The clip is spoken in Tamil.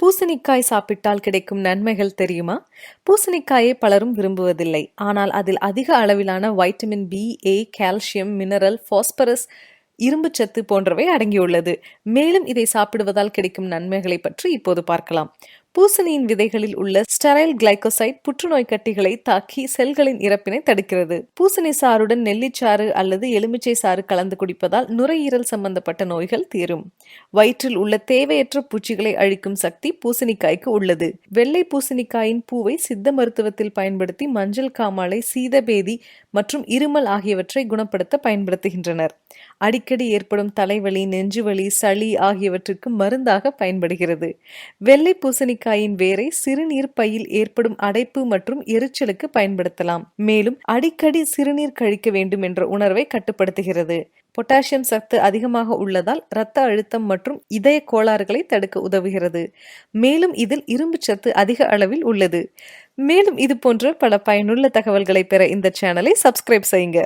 பூசணிக்காய் சாப்பிட்டால் கிடைக்கும் நன்மைகள் தெரியுமா? பூசணிக்காயை பலரும் விரும்புவதில்லை. ஆனால் அதில் அதிக அளவிலான vitamin B A calcium mineral phosphorus இரும்புச்சத்து போன்றவை அடங்கியுள்ளது. மேலும் இதை சாப்பிடுவதால் கிடைக்கும் நன்மைகளை பற்றி இப்போது பார்க்கலாம். பூசணியின் விதைகளில் உள்ள ஸ்டெரைல் கிளைகோசைட் புற்றுநோய் கட்டிகளை தாக்கி செல்களின் இறப்பினை தடுக்கிறது. பூசணி சாறுடன் நெல்லிச்சாறு அல்லது எலுமிச்சை சாறு கலந்து குடிப்பதால் நுரையீரல் சம்பந்தப்பட்ட நோய்கள் தீரும். வயிற்றில் உள்ள தேவையற்ற பூச்சிகளை அழிக்கும் சக்தி பூசணிக்காய்க்கு உள்ளது. வெள்ளை பூசணிக்காயின் பூவை சித்த மருத்துவத்தில் பயன்படுத்தி மஞ்சள் காமாலை சீதபேதி மற்றும் இருமல் ஆகியவற்றை குணப்படுத்த பயன்படுத்துகின்றனர். அடிக்கடி ஏற்படும் தலைவலி நெஞ்சுவலி சளி ஆகியவற்றுக்கு மருந்தாக பயன்படுகிறது. வெள்ளை பூசணி பூசணிக்காயின் வேரை சிறுநீர் பையில் ஏற்படும் அடைப்பு மற்றும் எரிச்சலுக்கு பயன்படுத்தலாம். மேலும் அடிக்கடி சிறுநீர் கழிக்க வேண்டும் என்ற உணர்வை கட்டுப்படுத்துகிறது. பொட்டாசியம் சத்து அதிகமாக உள்ளதால் இரத்த அழுத்தம் மற்றும் இதய கோளாறுகளை தடுக்க உதவுகிறது. மேலும் இதில் இரும்பு சத்து அதிக அளவில் உள்ளது. மேலும் இது போன்ற பல பயனுள்ள தகவல்களை பெற இந்த சேனலை சப்ஸ்கிரைப் செய்யுங்க.